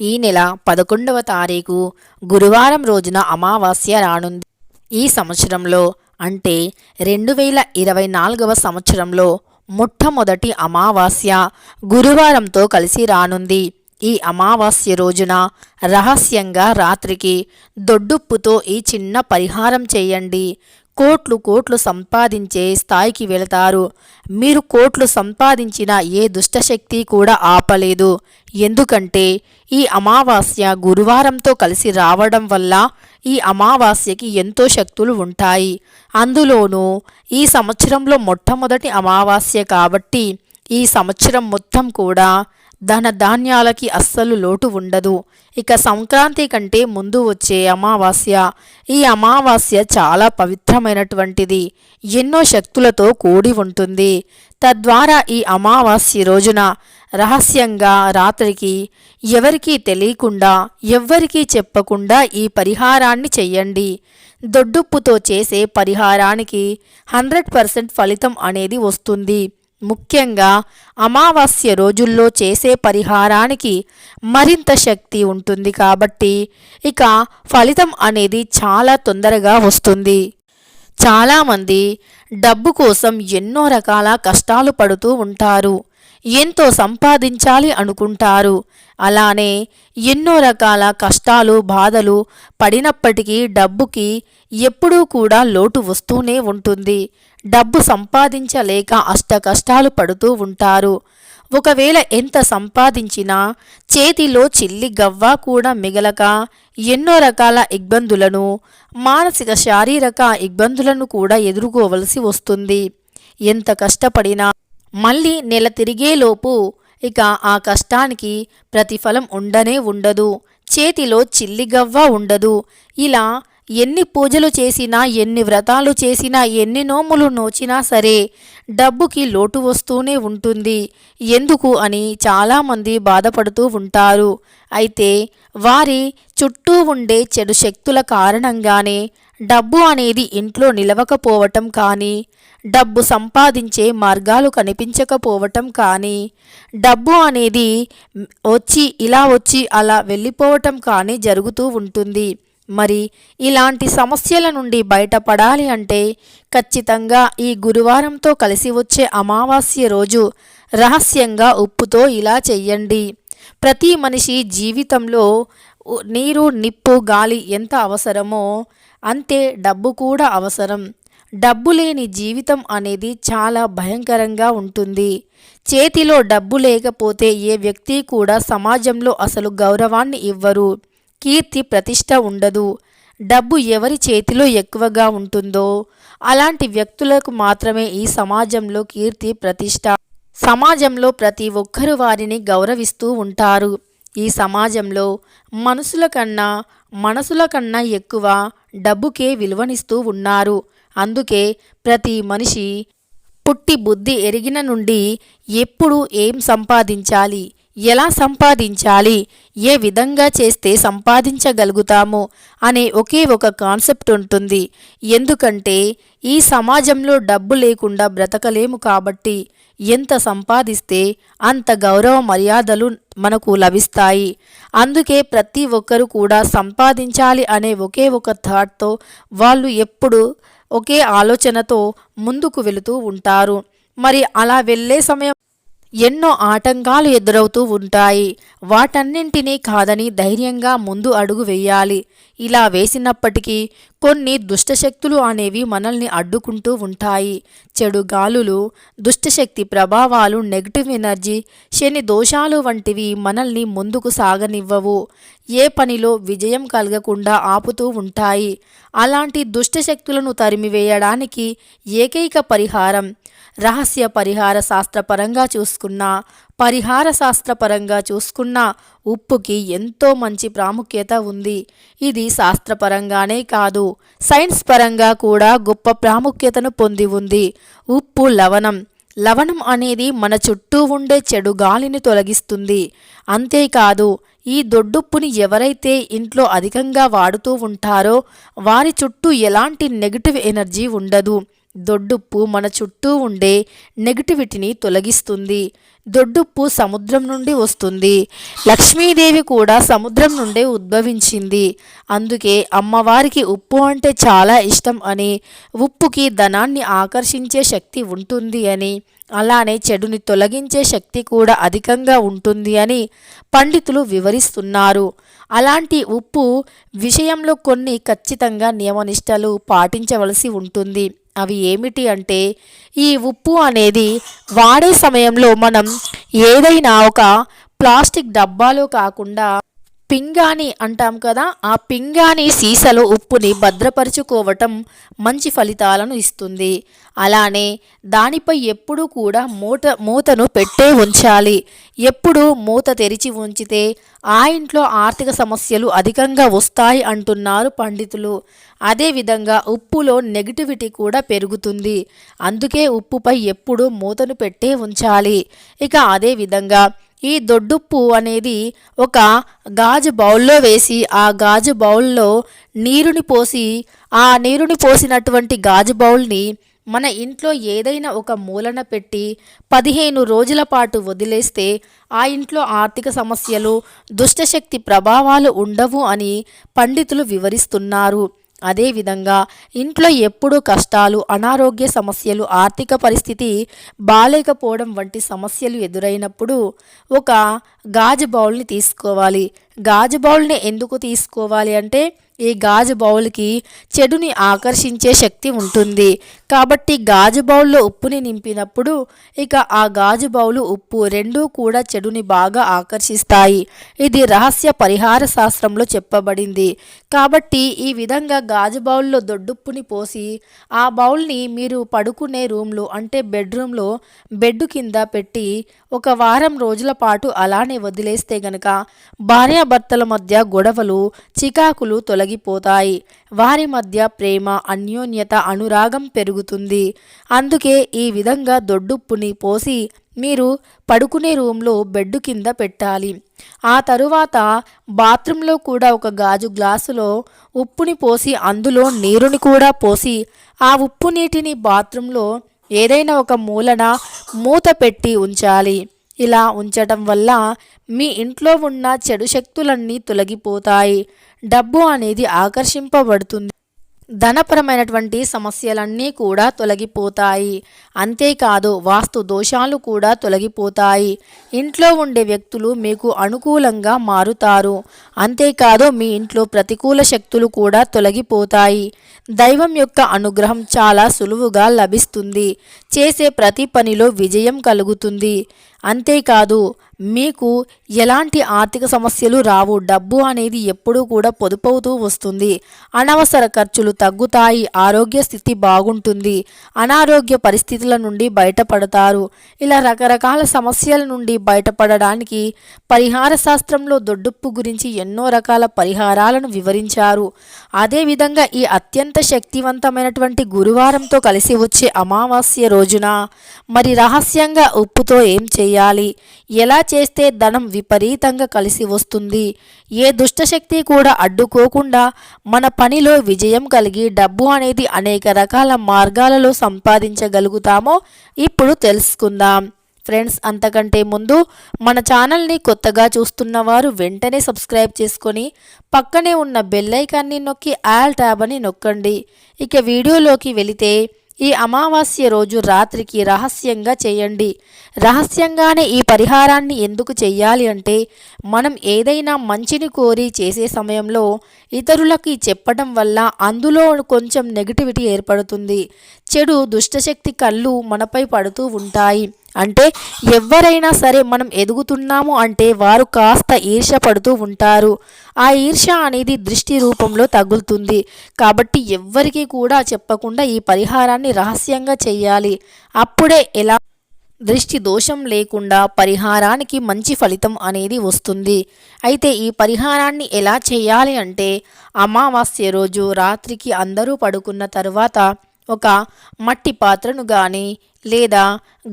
ఈ నెల పదకొండవ తారీఖు గురువారం రోజున అమావాస్య రానుంది. ఈ సంవత్సరంలో అంటే రెండు వేల ఇరవై నాలుగవ సంవత్సరంలో మొట్టమొదటి అమావాస్య గురువారంతో కలిసి రానుంది. ఈ అమావాస్య రోజున రహస్యంగా రాత్రికి దొడ్డుప్పుతో ఈ చిన్న పరిహారం చేయండి. కోట్లు కోట్లు సంపాదించే స్థాయికి వెళతారు. మీరు కోట్లు సంపాదించిన ఏ దుష్టశక్తి కూడా ఆపలేదు. ఎందుకంటే ఈ అమావాస్య గురువారంతో కలిసి రావడం వల్ల ఈ అమావాస్యకి ఎంతో శక్తులు ఉంటాయి. అందులోనూ ఈ సంవత్సరంలో మొట్టమొదటి అమావాస్య కాబట్టి ఈ సంవత్సరం మొత్తం కూడా ధన ధాన్యాలకి అస్సలు లోటు ఉండదు. ఇక సంక్రాంతి కంటే ముందు వచ్చే అమావాస్య. ఈ అమావాస్య చాలా పవిత్రమైనటువంటిది. ఎన్నో శక్తులతో కూడి ఉంటుంది. తద్వారా ఈ అమావాస్య రోజున రహస్యంగా రాత్రికి ఎవరికీ తెలియకుండా ఎవ్వరికీ చెప్పకుండా ఈ పరిహారాన్ని చెయ్యండి. దొడ్డుప్పుతో చేసే పరిహారానికి హండ్రెడ్ పర్సెంట్ ఫలితం అనేది వస్తుంది. ముఖ్యంగా అమావాస్య రోజుల్లో చేసే పరిహారానికి మరింత శక్తి ఉంటుంది కాబట్టి ఇక ఫలితం అనేది చాలా తొందరగా వస్తుంది. చాలామంది డబ్బు కోసం ఎన్నో రకాల కష్టాలు పడుతూ ఉంటారు. ఎంతో సంపాదించాలి అనుకుంటారు. అలానే ఎన్నో రకాల కష్టాలు బాధలు పడినప్పటికీ డబ్బుకి ఎప్పుడూ కూడా లోటు వస్తూనే ఉంటుంది. డబ్బు సంపాదించలేక అష్ట కష్టాలు పడుతూ ఉంటారు. ఒకవేళ ఎంత సంపాదించినా చేతిలో చిల్లి గవ్వ కూడా మిగలక ఎన్నో రకాల ఇబ్బందులను మానసిక శారీరక ఇబ్బందులను కూడా ఎదుర్కోవలసి వస్తుంది. ఎంత కష్టపడినా మళ్ళీ నెల తిరిగేలోపు ఇక ఆ కష్టానికి ప్రతిఫలం ఉండనే ఉండదు. చేతిలో చిల్లిగవ్వ ఉండదు. ఇలా ఎన్ని పూజలు చేసినా ఎన్ని వ్రతాలు చేసినా ఎన్ని నోములు నోచినా సరే డబ్బుకి లోటు వస్తూనే ఉంటుంది. ఎందుకు అని చాలామంది బాధపడుతూ ఉంటారు. అయితే వారి చుట్టూ ఉండే చెడు శక్తుల కారణంగానే డబ్బు అనేది ఇంట్లో నిలవకపోవటం కానీ డబ్బు సంపాదించే మార్గాలు కనిపించకపోవటం కానీ డబ్బు అనేది వచ్చి ఇలా వచ్చి అలా వెళ్ళిపోవటం కానీ జరుగుతూ ఉంటుంది. మరి ఇలాంటి సమస్యల నుండి బయటపడాలి అంటే ఖచ్చితంగా ఈ గురువారంతో కలిసి వచ్చే అమావాస్య రోజు రహస్యంగా ఉప్పుతో ఇలా చెయ్యండి. ప్రతి మనిషి జీవితంలో నీరు నిప్పు గాలి ఎంత అవసరమో అంతే డబ్బు కూడా అవసరం. డబ్బు లేని జీవితం అనేది చాలా భయంకరంగా ఉంటుంది. చేతిలో డబ్బు లేకపోతే ఏ వ్యక్తి కూడా సమాజంలో అసలు గౌరవాన్ని ఇవ్వరు. కీర్తి ప్రతిష్ట ఉండదు. డబ్బు ఎవరి చేతిలో ఎక్కువగా ఉంటుందో అలాంటి వ్యక్తులకు మాత్రమే ఈ సమాజంలో కీర్తి ప్రతిష్ట. సమాజంలో ప్రతి ఒక్కరు వారిని గౌరవిస్తూ ఉంటారు. ఈ సమాజంలో మనుషుల కన్నా మనసుల కన్నా ఎక్కువ డబ్బుకే విలువనిస్తూ ఉన్నారు. అందుకే ప్రతి మనిషి పుట్టి బుద్ధి ఎరిగిన నుండి ఎప్పుడు ఏం సంపాదించాలి? ఎలా సంపాదించాలి? ఏ విధంగా చేస్తే సంపాదించగలుగుతాము? అనే ఒకే ఒక కాన్సెప్ట్ ఉంటుంది. ఎందుకంటే ఈ సమాజంలో డబ్బు లేకుండా బ్రతకలేము కాబట్టి ఎంత సంపాదిస్తే అంత గౌరవ మర్యాదలు మనకు లభిస్తాయి. అందుకే ప్రతి ఒక్కరు కూడా సంపాదించాలి అనే ఒకే ఒక థాట్తో వాళ్ళు ఎప్పుడు ఒకే ఆలోచనతో ముందుకు వెళుతూ ఉంటారు. మరి అలా వెళ్ళే సమయం ఎన్నో ఆటంకాలు ఎదురవుతూ ఉంటాయి. వాటన్నింటినీ కాదని ధైర్యంగా ముందు అడుగు వేయాలి. ఇలా వేసినప్పటికీ కొన్ని దుష్టశక్తులు అనేవి మనల్ని అడ్డుకుంటూ ఉంటాయి. చెడు గాలులు దుష్టశక్తి ప్రభావాలు నెగిటివ్ ఎనర్జీ శని దోషాలు వంటివి మనల్ని ముందుకు సాగనివ్వవు. ఏ పనిలో విజయం కలగకుండా ఆపుతూ ఉంటాయి. అలాంటి దుష్టశక్తులను తరిమివేయడానికి ఏకైక పరిహారం రహస్య పరిహార శాస్త్రపరంగా చూసుకున్న పరిహార శాస్త్రపరంగా చూసుకున్న ఉప్పుకి ఎంతో మంచి ప్రాముఖ్యత ఉంది. ఇది శాస్త్రపరంగానే కాదు సైన్స్ పరంగా కూడా గొప్ప ప్రాముఖ్యతను పొంది ఉంది. ఉప్పు లవణం. లవణం అనేది మన చుట్టూ ఉండే చెడు గాలిని తొలగిస్తుంది. అంతేకాదు ఈ దొడ్డుప్పుని ఎవరైతే ఇంట్లో అధికంగా వాడుతూ ఉంటారో వారి చుట్టూ ఎలాంటి నెగిటివ్ ఎనర్జీ ఉండదు. దొడ్డుప్పు మన చుట్టూ ఉండే నెగిటివిటీని తొలగిస్తుంది. దొడ్డుప్పు సముద్రం నుండి వస్తుంది. లక్ష్మీదేవి కూడా సముద్రం నుండే ఉద్భవించింది. అందుకే అమ్మవారికి ఉప్పు అంటే చాలా ఇష్టం అని ఉప్పుకి ధనాన్ని ఆకర్షించే శక్తి ఉంటుంది అని అలానే చెడుని తొలగించే శక్తి కూడా అధికంగా ఉంటుంది అని పండితులు వివరిస్తున్నారు. అలాంటి ఉప్పు విషయంలో కొన్ని ఖచ్చితంగా నియమనిష్టలు పాటించవలసి ఉంటుంది. అవి ఏమిటి అంటే ఈ ఉప్పు అనేది వాడే సమయంలో మనం ఏదైనా ఒక ప్లాస్టిక్ డబ్బాలో కాకుండా పింగాణి అంటాం కదా ఆ పింగాణి సీసలో ఉప్పుని భద్రపరుచుకోవటం మంచి ఫలితాలను ఇస్తుంది. అలానే దానిపై ఎప్పుడూ కూడా మూత మూతను పెట్టే ఉంచాలి. ఎప్పుడు మూత తెరిచి ఉంచితే ఆ ఇంట్లో ఆర్థిక సమస్యలు అధికంగా వస్తాయి అంటున్నారు పండితులు. అదేవిధంగా ఉప్పులో నెగిటివిటీ కూడా పెరుగుతుంది. అందుకే ఉప్పుపై ఎప్పుడు మూతను పెట్టే ఉంచాలి. ఇక అదేవిధంగా ఈ దొడ్డుప్పు అనేది ఒక గాజు బౌల్లో వేసి ఆ గాజు బౌల్లో నీరుని పోసి ఆ నీరుని పోసినటువంటి గాజు బౌల్ని మన ఇంట్లో ఏదైనా ఒక మూలన పెట్టి పదిహేను రోజుల పాటు వదిలేస్తే ఆ ఇంట్లో ఆర్థిక సమస్యలు దుష్టశక్తి ప్రభావాలు ఉండవు అని పండితులు వివరిస్తున్నారు. అదేవిధంగా ఇంట్లో ఎప్పుడూ కష్టాలు అనారోగ్య సమస్యలు ఆర్థిక పరిస్థితి బాలేకపోవడం వంటి సమస్యలు ఎదురైనప్పుడు ఒక గాజు బౌల్ని తీసుకోవాలి. గాజు బౌల్ని ఎందుకు తీసుకోవాలి అంటే ఈ గాజు బౌల్కి చెడుని ఆకర్షించే శక్తి ఉంటుంది. కాబట్టి గాజు బౌల్లో ఉప్పుని నింపినప్పుడు ఇక ఆ గాజు బౌలు ఉప్పు రెండూ కూడా చెడుని బాగా ఆకర్షిస్తాయి. ఇది రహస్య పరిహార శాస్త్రంలో చెప్పబడింది. కాబట్టి ఈ విధంగా గాజు బౌల్లో దొడ్డుప్పుని పోసి ఆ బౌల్ని మీరు పడుకునే రూమ్లో అంటే బెడ్రూమ్లో బెడ్ కింద పెట్టి ఒక వారం రోజుల పాటు అలానే వదిలేస్తే గనక భార్యాభర్తల మధ్య గొడవలు చికాకులు తొలగిపోతాయి. వారి మధ్య ప్రేమ అన్యోన్యత అనురాగం పెరుగుతుంది. అందుకే ఈ విధంగా దొడ్డుప్పుని పోసి మీరు పడుకునే రూమ్లో బెడ్ కింద పెట్టాలి. ఆ తరువాత బాత్రూంలో కూడా ఒక గాజు గ్లాసులో ఉప్పుని పోసి అందులో నీరుని కూడా పోసి ఆ ఉప్పు నీటిని బాత్రూంలో ఏదైనా ఒక మూలన మూత పెట్టి ఉంచాలి. ఇలా ఉంచటం వల్ల మీ ఇంట్లో ఉన్న చెడు శక్తులన్నీ తొలగిపోతాయి. డబ్బు అనేది ఆకర్షింపబడుతుంది. ధనపరమైనటువంటి సమస్యలన్నీ కూడా తొలగిపోతాయి. అంతేకాదు వాస్తు దోషాలు కూడా తొలగిపోతాయి. ఇంట్లో ఉండే వ్యక్తులు మీకు అనుకూలంగా మారుతారు. అంతేకాదు మీ ఇంట్లో ప్రతికూల శక్తులు కూడా తొలగిపోతాయి. దైవం యొక్క అనుగ్రహం చాలా సులువుగా లభిస్తుంది. చేసే ప్రతి పనిలో విజయం కలుగుతుంది. అంతేకాదు మీకు ఎలాంటి ఆర్థిక సమస్యలు రావు డబ్బు అనేది ఎప్పుడూ కూడా పొదుపవుతూ వస్తుంది. అనవసర ఖర్చులు తగ్గుతాయి ఆరోగ్య స్థితి బాగుంటుంది అనారోగ్య పరిస్థితుల నుండి బయటపడతారు. ఇలా రకరకాల సమస్యల నుండి బయటపడడానికి పరిహార శాస్త్రంలో దొడ్డుప్పు గురించి ఎన్నో రకాల పరిహారాలను వివరించారు. అదేవిధంగా ఈ అత్యంత శక్తివంతమైనటువంటి గురువారంతో కలిసి వచ్చే అమావాస్య రోజున మరి రహస్యంగా ఉప్పుతో ఏం చేయాలి? ఎలా చేస్తే ధనం విపరీతంగా కలిసి వస్తుంది. ఏ దుష్టశక్తి కూడా అడ్డుకోకుండా మన పనిలో విజయం కలిగి డబ్బు అనేది అనేక రకాల మార్గాలలో సంపాదించగలుగుతామో ఇప్పుడు తెలుసుకుందాం. ఫ్రెండ్స్ అంతకంటే ముందు మన ఛానల్ని కొత్తగా చూస్తున్న వారు వెంటనే సబ్స్క్రైబ్ చేసుకొని పక్కనే ఉన్న బెల్లైకాన్ని నొక్కి ఆల్ ట్యాబ్ అని నొక్కండి. ఇక వీడియోలోకి వెళితే ఈ అమావాస్య రోజు రాత్రికి రహస్యంగా చేయండి. రహస్యంగానే ఈ పరిహారాన్ని ఎందుకు చెయ్యాలి అంటే మనం ఏదైనా మంచిని కోరి చేసే సమయంలో ఇతరులకి చెప్పడం వల్ల అందులో కొంచెం నెగిటివిటీ ఏర్పడుతుంది. చెడు దుష్టశక్తి కళ్ళు మనపై పడుతూ ఉంటాయి. అంటే ఎవరైనా సరే మనం ఎదుగుతున్నాము అంటే వారు కాస్త ఈర్ష పడుతూ ఉంటారు. ఆ ఈర్ష అనేది దృష్టి రూపంలో తగులుతుంది. కాబట్టి ఎవ్వరికీ కూడా చెప్పకుండా ఈ పరిహారాన్ని రహస్యంగా చేయాలి అప్పుడే ఎలా దృష్టి దోషం లేకుండా పరిహారానికి మంచి ఫలితం అనేది వస్తుంది. అయితే ఈ పరిహారాన్ని ఎలా చేయాలి అంటే అమావాస్య రోజు రాత్రికి అందరూ పడుకున్న తరువాత ఒక మట్టి పాత్రను కానీ లేదా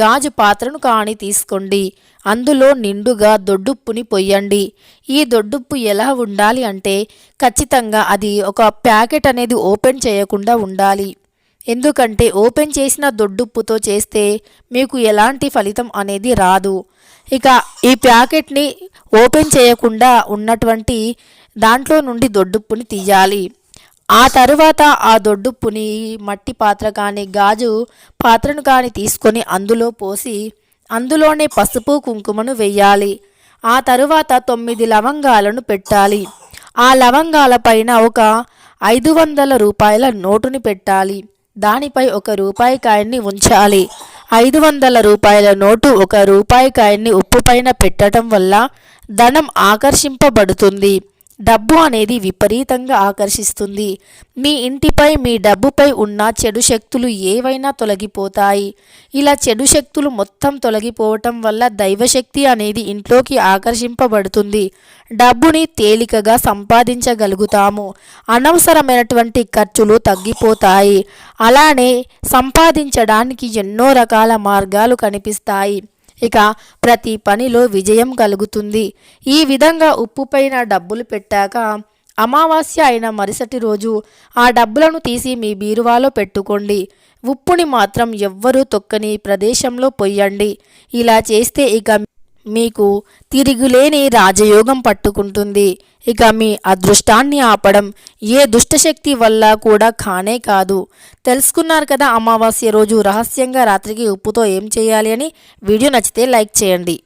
గాజు పాత్రను కానీ తీసుకోండి. అందులో నిండుగా దొడ్డుప్పుని పొయ్యండి. ఈ దొడ్డుప్పు ఎలా ఉండాలి అంటే ఖచ్చితంగా అది ఒక ప్యాకెట్ అనేది ఓపెన్ చేయకుండా ఉండాలి. ఎందుకంటే ఓపెన్ చేసిన దొడ్డుప్పుతో చేస్తే మీకు ఎలాంటి ఫలితం అనేది రాదు. ఇక ఈ ప్యాకెట్ని ఓపెన్ చేయకుండా ఉన్నటువంటి దాంట్లో నుండి దొడ్డుప్పుని తీయాలి. ఆ తరువాత ఆ దొడ్డుప్పుని మట్టి పాత్ర కానీ గాజు పాత్రను కానీ తీసుకొని అందులో పోసి అందులోనే పసుపు కుంకుమను వెయ్యాలి. ఆ తరువాత తొమ్మిది లవంగాలను పెట్టాలి. ఆ లవంగాల పైన ఒక ఐదు వందల రూపాయల నోటుని పెట్టాలి. దానిపై ఒక రూపాయి కాయన్ని ఉంచాలి. ఐదు వందల రూపాయల నోటు ఒక రూపాయి కాయన్ని ఉప్పు పైన పెట్టడం వల్ల ధనం ఆకర్షింపబడుతుంది. డబ్బు అనేది విపరీతంగా ఆకర్షిస్తుంది. మీ ఇంటిపై మీ డబ్బుపై ఉన్న చెడు శక్తులు ఏవైనా తొలగిపోతాయి. ఇలా చెడు శక్తులు మొత్తం తొలగిపోవటం వల్ల దైవశక్తి అనేది ఇంట్లోకి ఆకర్షింపబడుతుంది. డబ్బుని తేలికగా సంపాదించగలుగుతాము. అనవసరమైనటువంటి ఖర్చులు తగ్గిపోతాయి. అలానే సంపాదించడానికి ఎన్నో రకాల మార్గాలు కనిపిస్తాయి. ఇక ప్రతి పనిలో విజయం కలుగుతుంది. ఈ విధంగా ఉప్పు పైన డబ్బులు పెట్టాక అమావాస్య అయిన మరుసటి రోజు ఆ డబ్బులను తీసి మీ బీరువాలో పెట్టుకోండి. ఉప్పుని మాత్రం ఎవ్వరూ తొక్కని ప్రదేశంలో పొయ్యండి. ఇలా చేస్తే ఇక మీకు తిరుగులేని రాజయోగం పట్టుకుంటుంది. ఇక మీ అదృష్టాన్ని ఆపడం ఏ దుష్టశక్తి వల్ల కూడా కానే కాదు. తెలుసుకున్నారు కదా అమావాస్య రోజు రహస్యంగా రాత్రికి ఉప్పుతో ఏం చేయాలి అని? వీడియో నచ్చితే లైక్ చేయండి.